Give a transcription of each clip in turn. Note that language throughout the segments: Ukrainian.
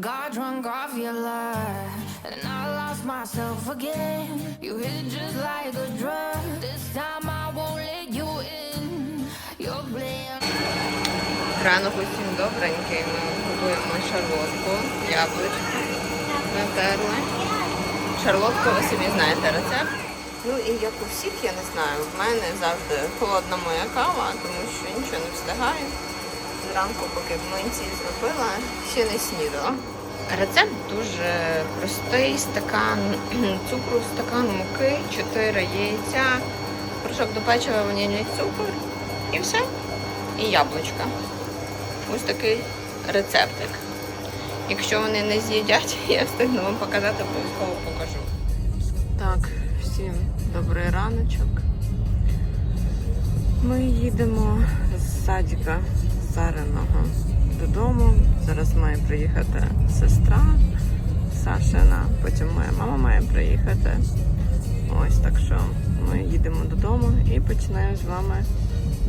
Got drunk off your lie, and I lost myself again. You hit just like a drug. This time I won't let you in. You're playing. Ранок усім добренький. Ми готуємо шарлотку, яблучко натерли. Шарлотку ви собі знаєте рецепт. Ну і як у всіх, я не знаю, в мене завжди холодна моя кава, тому що нічого не встигаю. Зранку, поки млинці зробила, ще не снідала. Рецепт дуже простий, стакан цукру, стакан муки, 4 яйця, порошок до печива, ванільний цукор і все. І яблучка. Ось такий рецептик. Якщо вони не з'їдять, я встигну вам показати, обов'язково покажу. Так, всім добрий раночок. Ми їдемо з садика Зареного додому. Зараз має приїхати сестра Сашина, потім моя мама має приїхати. Ось так що ми їдемо додому і починаємо з вами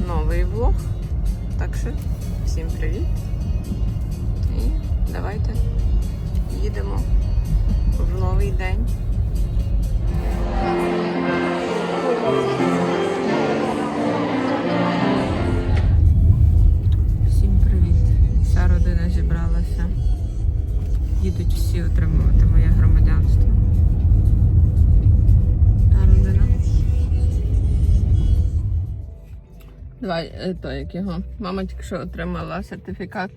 новий влог. Так що всім привіт. І давайте їдемо в новий день. Їдуть всі отримувати моє громадянство. Родина. Давай, е, то як його. Мама тільки що отримала сертифікат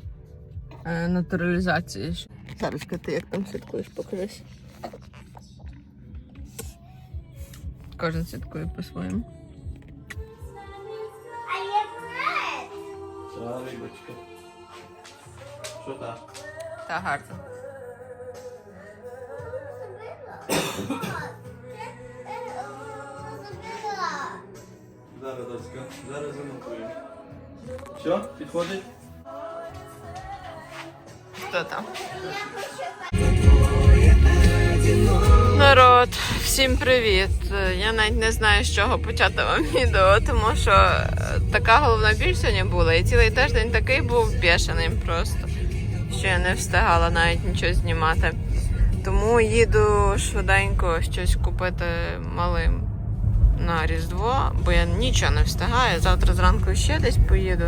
е, натуралізації. Зараз ти як там святкуєш, покажись. Кожен святкує по-своєму. Та рибочка. Що так? Та гарно. Зараз, доцька, зараз замонтуємо. Що, підходить? Хто там? Народ, всім привіт! Я навіть не знаю, з чого почати вам відео, тому що е, така головна біль сьогодні була, і цілий тиждень такий був бешеним просто, що я не встигала навіть нічого знімати. Тому їду швиденько щось купити малим на Різдво, бо я нічого не встигаю. Завтра зранку ще десь поїду.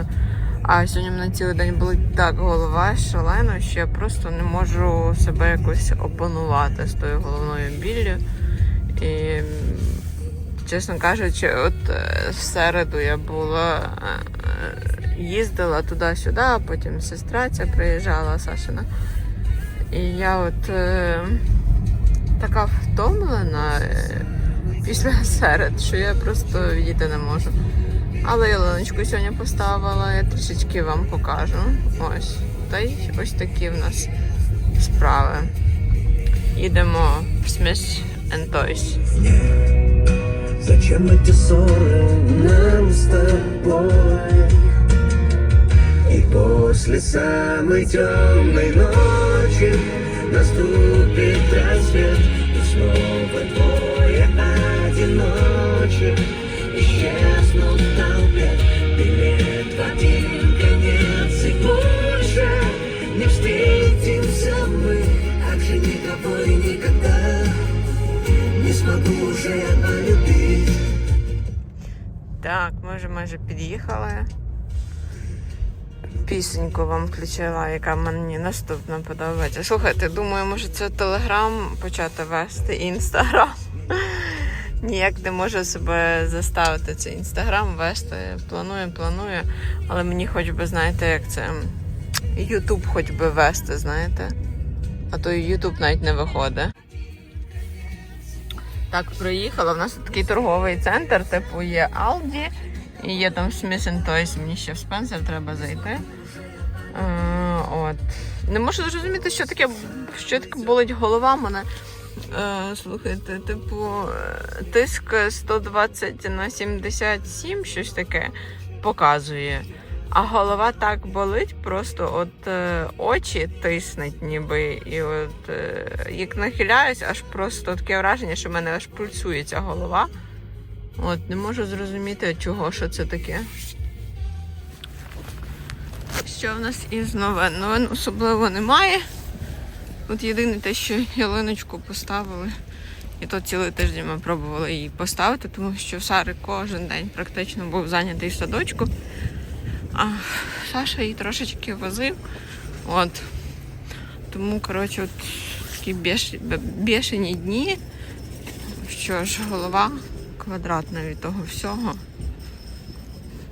А сьогодні мене цілий день болить так голова шалено, що я просто не можу себе якось опанувати з тою головною біллю. І, чесно кажучи, от е, в середу я була, е, е, їздила туди-сюди, а потім сестра ця приїжджала Сашина. І я от е, така втомлена е, після серед, що я просто відійти не можу. Але ялиночку сьогодні поставила, я трішечки вам покажу. Ось. Та й ось такі в нас справи. Їдемо в Smith and Toys. Зачем эти ссоры нам с тобой? И после самой темной ночи Так, ми вже майже під'їхали. Пісеньку вам включила, яка мені наступно подобається. Слухайте, думаю, може це Телеграм почати вести Інстаграм. Ніяк не можу себе заставити цей інстаграм вести. Планую, планую. Але мені хоч би, знаєте, як це Ютуб хоч би вести, знаєте. А то Ютуб навіть не виходить. Так, проїхала. У нас такий торговий центр, типу є Aldi і є там Smith Toys, мені ще в Spencer треба зайти. Е, от. Не можу зрозуміти, що таке, що таке болить голова мене. Е, слухайте, типу, е, тиск 120 на 77, щось таке показує. А голова так болить, просто от е, очі тиснуть ніби. І от е, як нахиляюсь, аж просто таке враження, що в мене аж пульсує ця голова. От, не можу зрозуміти, чого, що це таке. Що в нас із новин? Новин особливо немає. Тут єдине те, що ялиночку поставили. І то цілий тиждень ми пробували її поставити, тому що Сари кожен день практично був зайнятий в садочку. А Саша її трошечки возив. От. Тому, коротше, от такі бєш... бешені дні, що ж голова квадратна від того всього.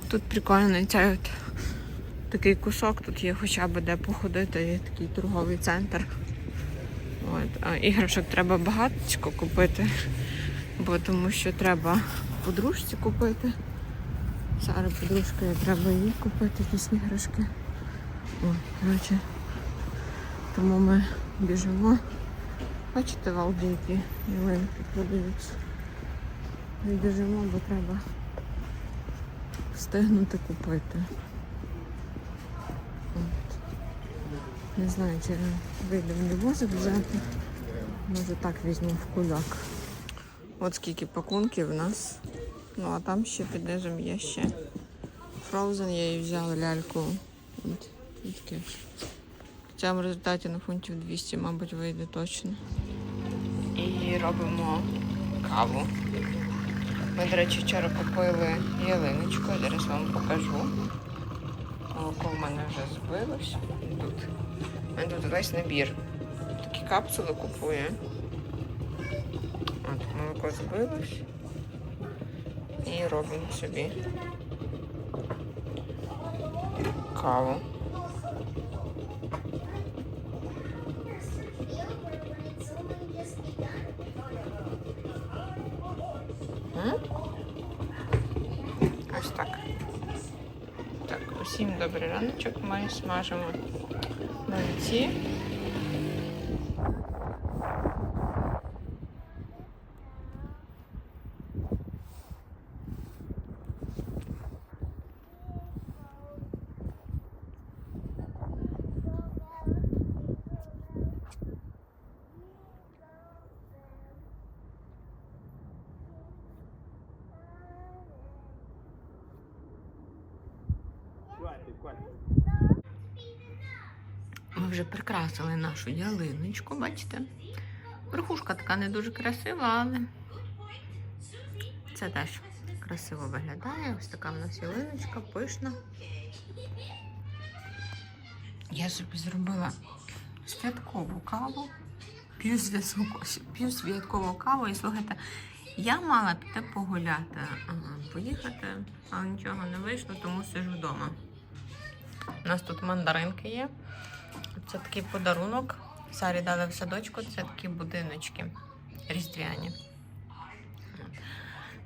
Тут прикольно цей от такий кусок, тут є хоча б де походити, є такий торговий центр. От. А іграшок треба багатько купити, бо тому що треба подружці купити. Сара подружка, треба їй купити якісь іграшки. О, коротше. Тому ми біжимо. Бачите, в Алді які ялинки продаються. Ми біжимо, бо треба встигнути купити. От. Не знаю, чи вийде мені возик взяти. Може так візьму в куляк. От скільки пакунків у нас. Ну а там ще під низом є ще. Frozen я їй взяла ляльку. От, таке. В цьому результаті на фунтів 200, мабуть, вийде точно. І робимо каву. Ми, до речі, вчора купили ялиночку, зараз вам покажу. Молоко в мене вже збилось. Тут. У мене тут весь набір. Такі капсули купує. От, молоко збилось. І робимо собі каву. Ось так. Так, усім добрий раночок. Ми смажимо млинці. Ми вже прикрасили нашу ялиночку, бачите? Верхушка така не дуже красива, але це теж красиво виглядає. Ось така в нас ялиночка, пишна. Я собі зробила святкову каву. П'ю святкову, п'ю святкову каву і слухайте, я мала піти погуляти, поїхати, але нічого не вийшло, тому сижу вдома. У нас тут мандаринки є. Це такий подарунок. Сарі дали в садочку, це такі будиночки різдвяні.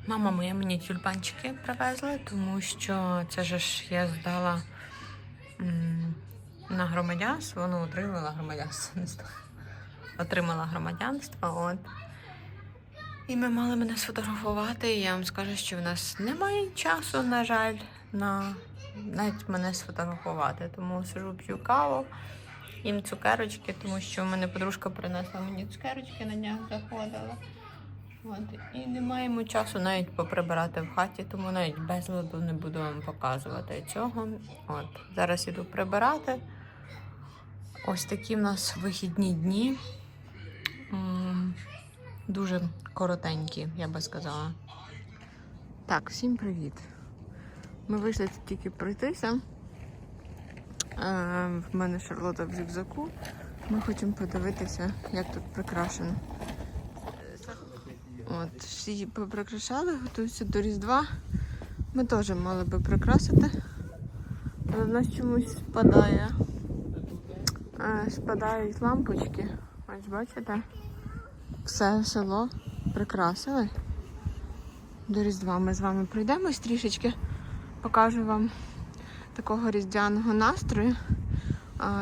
Мама моя мені тюльпанчики привезла, тому що це ж я здала на громадянство, ну, отримала громадянство. Отримала громадянство. От. І ми мали мене сфотографувати. І я вам скажу, що в нас немає часу, на жаль, на навіть мене сфотографувати. Тому сижу, п'ю каву, їм цукерочки, тому що в мене подружка принесла мені цукерочки на днях заходила. От. І не маємо часу навіть поприбирати в хаті, тому навіть без ладу не буду вам показувати цього. От. Зараз іду прибирати. Ось такі в нас вихідні дні. Дуже коротенькі, я би сказала. Так, всім привіт. Ми вийшли тільки пройтися. Е, в мене Шарлота в рюкзаку. Ми хочемо подивитися, як тут прикрашено. От, всі поприкрашали, готуються до Різдва. Ми теж мали би прикрасити. Але в нас чомусь спадає. е, Спадають лампочки. Ось бачите? Все село прикрасили. До Різдва ми з вами пройдемось трішечки. Покажу вам такого різдвяного настрою.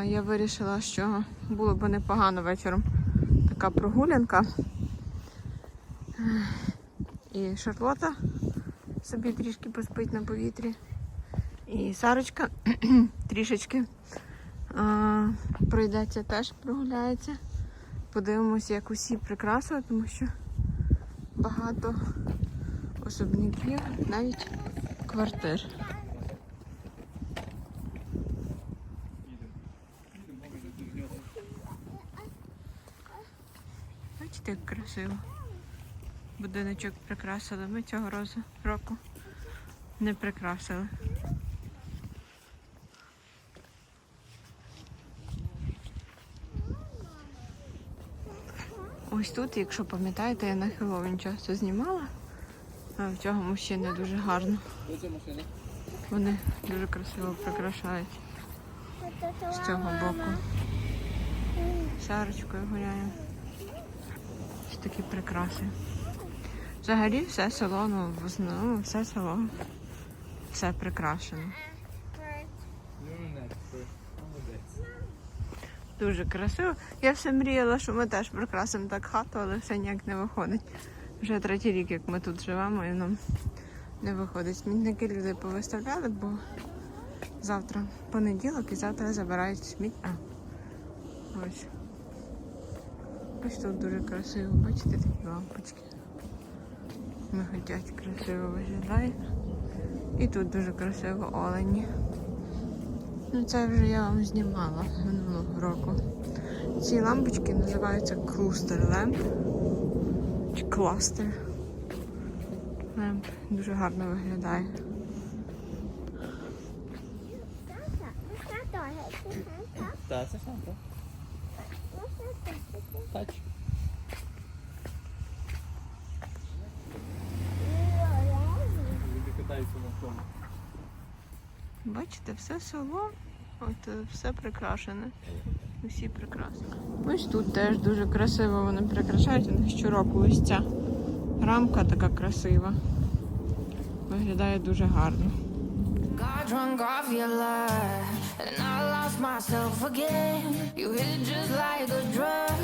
Я вирішила, що було б непогано вечором така прогулянка. І Шарлота собі трішки поспить на повітрі. І Сарочка трішечки а, пройдеться, теж прогуляється. Подивимося, як усі прикрасили, тому що багато особняків, навіть квартир. Бачите, як красиво. Будиночок прикрасили. Ми цього разу року не прикрасили. Ось тут, якщо пам'ятаєте, я на Хеллоуін часто знімала. В цього мужчини дуже гарно. Вони дуже красиво прикрашають з цього боку. Шарочкою гуляємо. Ось такі прикраси. Взагалі все село, ну, основному все село. Все прикрашено. Дуже красиво. Я все мріяла, що ми теж прикрасимо так хату, але все ніяк не виходить. Вже третій рік, як ми тут живемо, і нам не виходить. Смітники люди повиставляли, бо завтра понеділок і завтра забирають сміття. Ось. Ось тут дуже красиво, бачите такі лампочки. Миготять красиво виглядає. І тут дуже красиво олені. Ну це вже я вам знімала минулого року. Ці лампочки називаються клустер лемп. Кластер. Лемп. Дуже гарно виглядає. Так, це Санта. Тач. Бачите, все село, от е, все прикрашене. Усі прикраси. Ось тут теж дуже красиво вони прикрашають. У них щороку ось ця рамка така красива. Виглядає дуже гарно. And I lost myself again. You hit just like a drug.